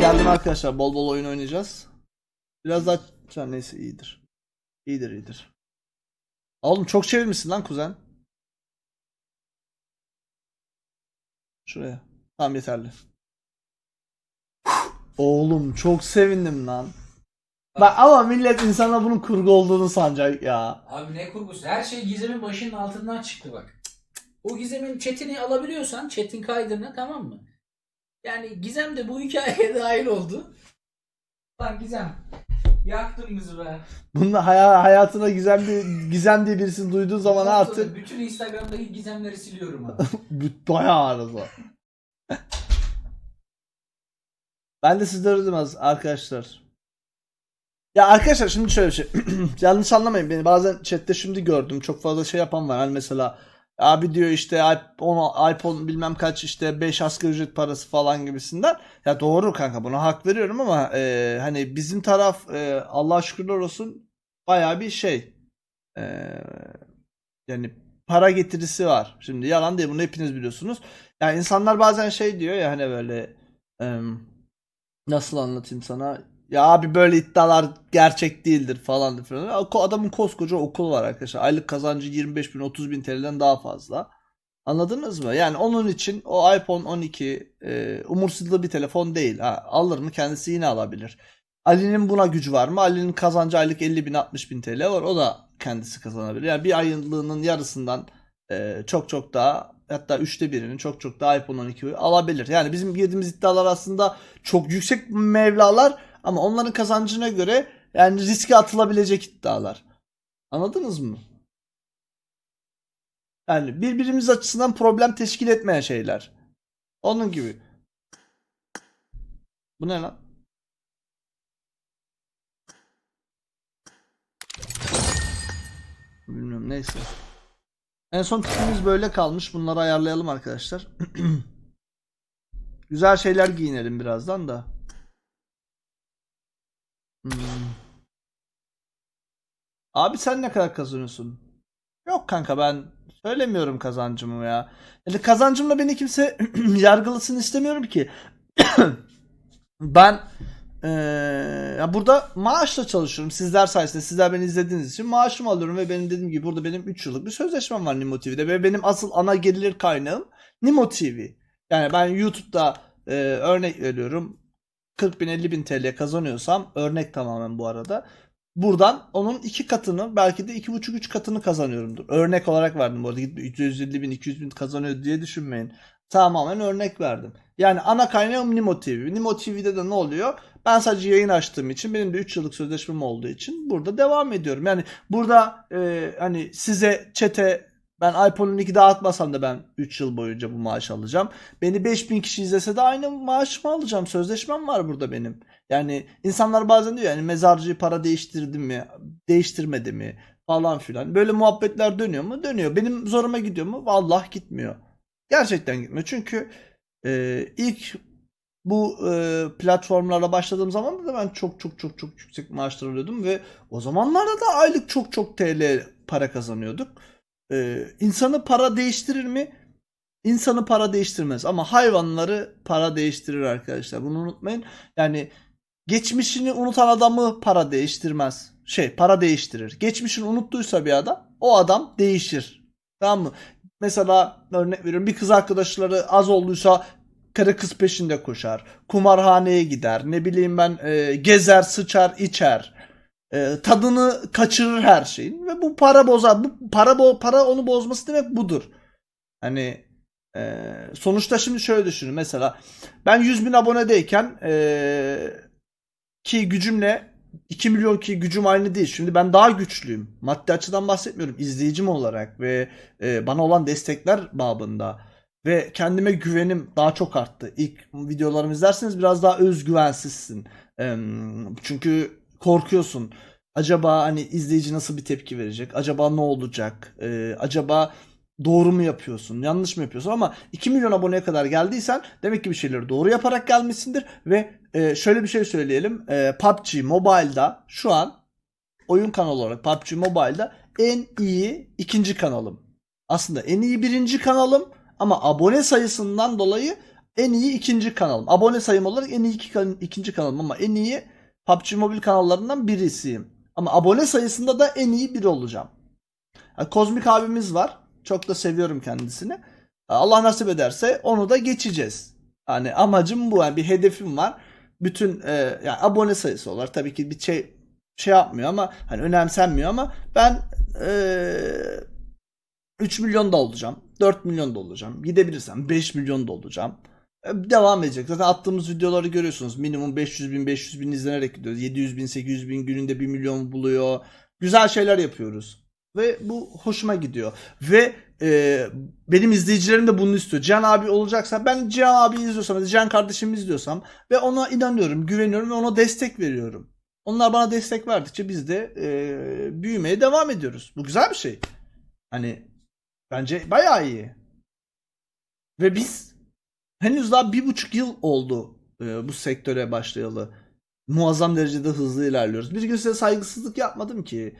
Geldim arkadaşlar bol bol oyun oynayacağız. Biraz daha Can neyse iyidir. İyidir iyidir. Oğlum çok çevirmişsin lan kuzen. Şuraya. Tamam yeterli. Oğlum çok sevindim lan. Bak ama millet insana bunun kurgu olduğunu sanacak ya. Abi ne kurgusu? Her şey Gizem'in başının altından çıktı bak. O Gizem'in chatini alabiliyorsan chat'in kaydını tamam mı? Yani Gizem de bu hikayeye dahil oldu. Lan Gizem. Yaktın bizi be. Haya- hayatına gizem diye, gizem diye birisini duyduğu zaman sonra artık Bütün Instagram'daki Gizemleri siliyorum abi. bayağı arıza. ben de duydum az arkadaşlar. Ya arkadaşlar şimdi şöyle bir şey. Yanlış anlamayın beni. Bazen chatte şimdi gördüm. Çok fazla şey yapan var. Hani mesela abi diyor işte iPhone, iPhone bilmem kaç işte 5 asgari ücret parası falan gibisinden. Ya doğru kanka buna hak veriyorum ama e, hani bizim taraf e, Allah'a şükürler olsun bayağı bir şey. E, yani para getirisi var. Şimdi yalan değil bunu hepiniz biliyorsunuz. Yani insanlar bazen şey diyor ya hani böyle em, nasıl anlatayım sana ya abi böyle iddialar gerçek değildir falan filan. Adamın koskoca okul var arkadaşlar. Aylık kazancı 25 bin 30 bin TL'den daha fazla. Anladınız mı? Yani onun için o iPhone 12 e, umursuzlu bir telefon değil. Ha, alır mı kendisi yine alabilir. Ali'nin buna gücü var mı? Ali'nin kazancı aylık 50 bin 60 bin TL var. O da kendisi kazanabilir. Yani bir aylığının yarısından e, çok çok daha hatta üçte birinin çok çok daha iPhone 12 alabilir. Yani bizim girdiğimiz iddialar aslında çok yüksek mevlalar ama onların kazancına göre yani riske atılabilecek iddialar. Anladınız mı? Yani birbirimiz açısından problem teşkil etmeyen şeyler. Onun gibi. Bu ne lan? Bilmiyorum neyse. En son tipimiz böyle kalmış. Bunları ayarlayalım arkadaşlar. Güzel şeyler giyinelim birazdan da. Hmm. Abi sen ne kadar kazanıyorsun? Yok kanka ben söylemiyorum kazancımı ya. Yani kazancımla beni kimse yargılasın istemiyorum ki. ben eee, ya burada maaşla çalışıyorum. Sizler sayesinde sizler beni izlediğiniz için maaşımı alıyorum ve benim dediğim gibi burada benim 3 yıllık bir sözleşmem var Nimo TV'de ve benim asıl ana gelir kaynağım Nimo TV. Yani ben YouTube'da eee, örnek veriyorum 40 bin 50 bin TL kazanıyorsam örnek tamamen bu arada. Buradan onun iki katını belki de iki buçuk üç katını kazanıyorumdur. Örnek olarak verdim bu arada. Gidip 150 bin 200 bin kazanıyor diye düşünmeyin. Tamamen örnek verdim. Yani ana kaynağım Nimo TV. Nimo TV'de de ne oluyor? Ben sadece yayın açtığım için benim de 3 yıllık sözleşmem olduğu için burada devam ediyorum. Yani burada e, hani size çete ben iPhone 12 dağıtmasam da ben 3 yıl boyunca bu maaşı alacağım. Beni 5000 kişi izlese de aynı maaşımı alacağım. Sözleşmem var burada benim. Yani insanlar bazen diyor yani mezarcıyı para değiştirdi mi, değiştirmedi mi falan filan. Böyle muhabbetler dönüyor mu? Dönüyor. Benim zoruma gidiyor mu? Vallahi gitmiyor. Gerçekten gitmiyor. Çünkü e, ilk bu e, platformlara başladığım zaman da ben çok çok çok çok yüksek maaşlar alıyordum ve o zamanlarda da aylık çok çok TL para kazanıyorduk. E, insanı para değiştirir mi? İnsanı para değiştirmez ama hayvanları para değiştirir arkadaşlar. Bunu unutmayın. Yani geçmişini unutan adamı para değiştirmez. Şey para değiştirir. Geçmişini unuttuysa bir adam o adam değişir. Tamam mı? Mesela örnek veriyorum bir kız arkadaşları az olduysa karı kız peşinde koşar. Kumarhaneye gider. Ne bileyim ben e, gezer, sıçar, içer. E, tadını kaçırır her şeyin ve bu para bozar. Bu para bo- para onu bozması demek budur. Hani e, sonuçta şimdi şöyle düşünün. Mesela ben 100 bin abonedeyken e, ki gücümle 2 milyon ki gücüm aynı değil. Şimdi ben daha güçlüyüm. Maddi açıdan bahsetmiyorum. izleyicim olarak ve e, bana olan destekler babında. Ve kendime güvenim daha çok arttı. İlk videolarımı izlerseniz biraz daha özgüvensizsin. E, çünkü korkuyorsun. Acaba hani izleyici nasıl bir tepki verecek? Acaba ne olacak? E, acaba doğru mu yapıyorsun? Yanlış mı yapıyorsun? Ama 2 milyon aboneye kadar geldiysen demek ki bir şeyleri doğru yaparak gelmişsindir ve e, şöyle bir şey söyleyelim. E, PUBG Mobile'da şu an oyun kanalı olarak PUBG Mobile'da en iyi ikinci kanalım. Aslında en iyi birinci kanalım ama abone sayısından dolayı en iyi ikinci kanalım. Abone sayım olarak en iyi iki ikinci kanalım ama en iyi PUBG Mobile kanallarından birisiyim. Ama abone sayısında da en iyi biri olacağım. Yani abimiz var. Çok da seviyorum kendisini. Allah nasip ederse onu da geçeceğiz. Hani amacım bu. Yani bir hedefim var. Bütün e, yani abone sayısı olarak tabii ki bir şey şey yapmıyor ama hani önemsenmiyor ama ben e, 3 milyon da olacağım. 4 milyon da olacağım. Gidebilirsem 5 milyon da olacağım. E, Devam edecek. Zaten attığımız videoları görüyorsunuz. Minimum 500 bin 500 bin izlenerek gidiyoruz. 700 bin 800 bin gününde 1 milyon buluyor. Güzel şeyler yapıyoruz. Ve bu hoşuma gidiyor. Ve e, benim izleyicilerim de bunu istiyor. Can abi olacaksa ben Can abi izliyorsam Can kardeşimi izliyorsam ve ona inanıyorum, güveniyorum ve ona destek veriyorum. Onlar bana destek verdikçe biz de e, büyümeye devam ediyoruz. Bu güzel bir şey. Hani bence bayağı iyi. Ve biz henüz daha bir buçuk yıl oldu e, bu sektöre başlayalı. Muazzam derecede hızlı ilerliyoruz. Bir gün size saygısızlık yapmadım ki.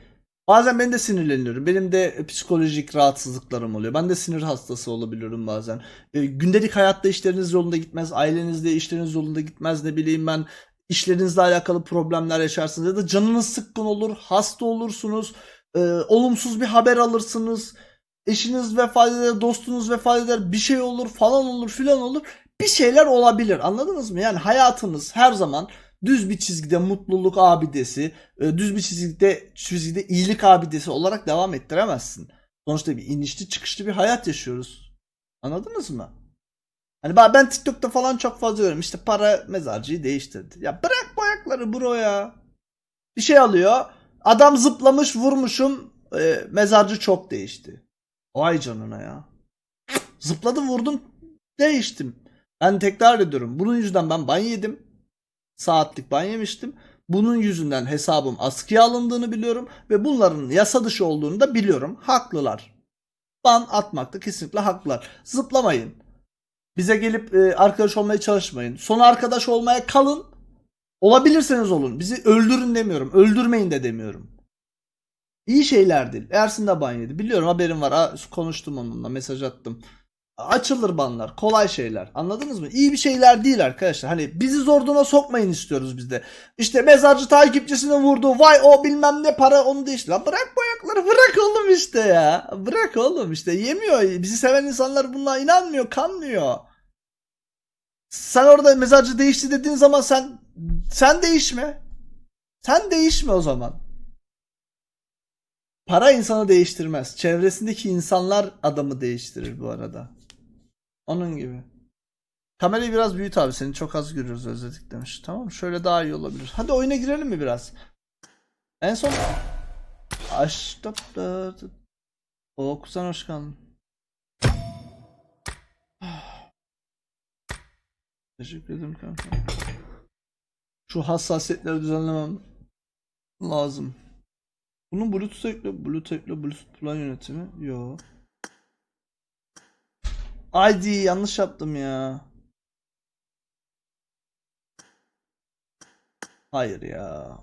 Bazen ben de sinirleniyorum. Benim de psikolojik rahatsızlıklarım oluyor. Ben de sinir hastası olabiliyorum bazen. E, gündelik hayatta işleriniz yolunda gitmez. Ailenizde işleriniz yolunda gitmez. Ne bileyim ben işlerinizle alakalı problemler yaşarsınız. Ya da canınız sıkkın olur. Hasta olursunuz. e, olumsuz bir haber alırsınız. Eşiniz vefat eder, dostunuz vefat eder, bir şey olur falan olur filan olur. Bir şeyler olabilir anladınız mı? Yani hayatınız her zaman düz bir çizgide mutluluk abidesi, e, düz bir çizgide çizgide iyilik abidesi olarak devam ettiremezsin. Sonuçta bir inişli çıkışlı bir hayat yaşıyoruz. Anladınız mı? Hani ben TikTok'ta falan çok fazla görüyorum. İşte para mezarcıyı değiştirdi. Ya bırak bu ayakları bro ya. Bir şey alıyor. Adam zıplamış vurmuşum. e, mezarcı çok değişti. Vay canına ya. Zıpladım vurdum değiştim. Ben tekrar ediyorum. Bunun yüzünden ben ban yedim. Saatlik ban yemiştim. Bunun yüzünden hesabım askıya alındığını biliyorum ve bunların yasa dışı olduğunu da biliyorum. Haklılar. Ban atmakta kesinlikle haklılar. Zıplamayın. Bize gelip e, arkadaş olmaya çalışmayın. Son arkadaş olmaya kalın. Olabilirseniz olun. Bizi öldürün demiyorum. Öldürmeyin de demiyorum. İyi şeyler değil. Ersin de ban. Biliyorum haberim var. Konuştum onunla. Mesaj attım. Açılır banlar. Kolay şeyler. Anladınız mı? İyi bir şeyler değil arkadaşlar. Hani bizi zor duruma sokmayın istiyoruz biz de. İşte mezarcı takipçisini vurdu. Vay o bilmem ne para onu değişti. Lan bırak bu ayakları. Bırak oğlum işte ya. Bırak oğlum işte. Yemiyor. Bizi seven insanlar buna inanmıyor. Kanmıyor. Sen orada mezarcı değişti dediğin zaman sen sen değişme. Sen değişme o zaman. Para insanı değiştirmez. Çevresindeki insanlar adamı değiştirir bu arada. Onun gibi. Kamerayı biraz büyüt abi. Seni çok az görüyoruz özledik demiş. Tamam şöyle daha iyi olabilir. Hadi oyuna girelim mi biraz? En son... Açtım. O kuzen hoş geldin. Teşekkür ederim kanka. Şu hassasiyetleri düzenlemem lazım. Bunun Bluetooth ekle, Bluetooth ekle, Bluetooth plan yönetimi. Yo. ID yanlış yaptım ya. Hayır ya.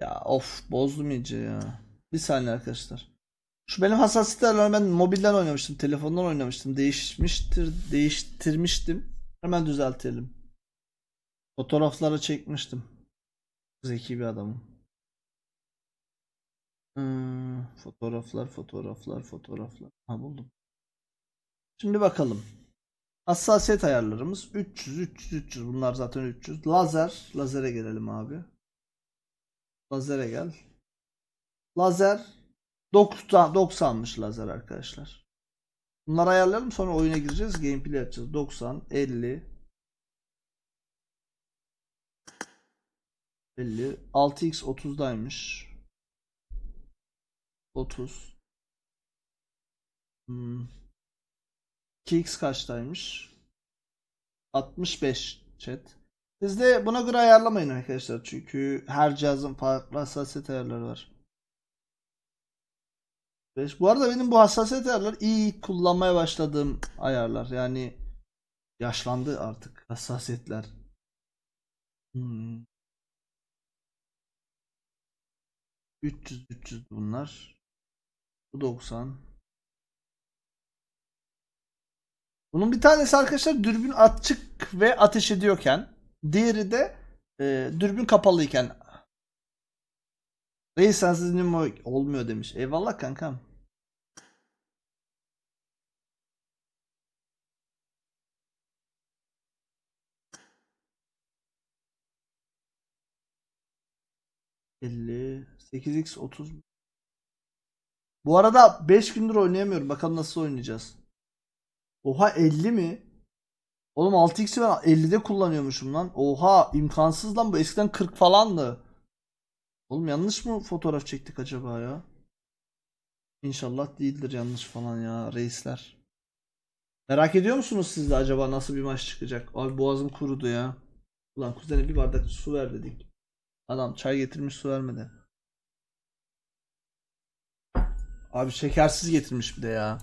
Ya of bozdum iyice ya. Bir saniye arkadaşlar. Şu benim hassasiyet ayarlarını ben mobilden oynamıştım, telefondan oynamıştım. Değişmiştir, değiştirmiştim. Hemen düzeltelim. Fotoğrafları çekmiştim. Zeki bir adamım. Fotoğraflar, fotoğraflar, fotoğraflar. Ha buldum. Şimdi bakalım. Hassasiyet ayarlarımız 300, 300, 300. Bunlar zaten 300. Lazer. Lazere gelelim abi. Lazere gel. Lazer 90, 90'mış lazer arkadaşlar. Bunları ayarlayalım sonra oyuna gireceğiz. Gameplay yapacağız. 90, 50, 50. 6x 30'daymış. 30. Hmm. 2x kaçtaymış? 65 chat. Siz de buna göre ayarlamayın arkadaşlar. Çünkü her cihazın farklı hassasiyet ayarları var. 5. Bu arada benim bu hassasiyet ayarları iyi kullanmaya başladığım ayarlar. Yani yaşlandı artık hassasiyetler. Hmm. 300 300 bunlar. Bu 90. Bunun bir tanesi arkadaşlar dürbün açık ve ateş ediyorken, diğeri de e, dürbün kapalıyken. Reis sensiz Nimo olmuyor demiş. Eyvallah kankam. elli 8x 30 Bu arada 5 gündür oynayamıyorum. Bakalım nasıl oynayacağız. Oha 50 mi? Oğlum 6x'i ben 50'de kullanıyormuşum lan. Oha imkansız lan bu eskiden 40 falandı. Oğlum yanlış mı fotoğraf çektik acaba ya? İnşallah değildir yanlış falan ya reisler. Merak ediyor musunuz siz de acaba nasıl bir maç çıkacak? Abi boğazım kurudu ya. Ulan kuzene bir bardak su ver dedik. Adam çay getirmiş su vermedi. Abi şekersiz getirmiş bir de ya.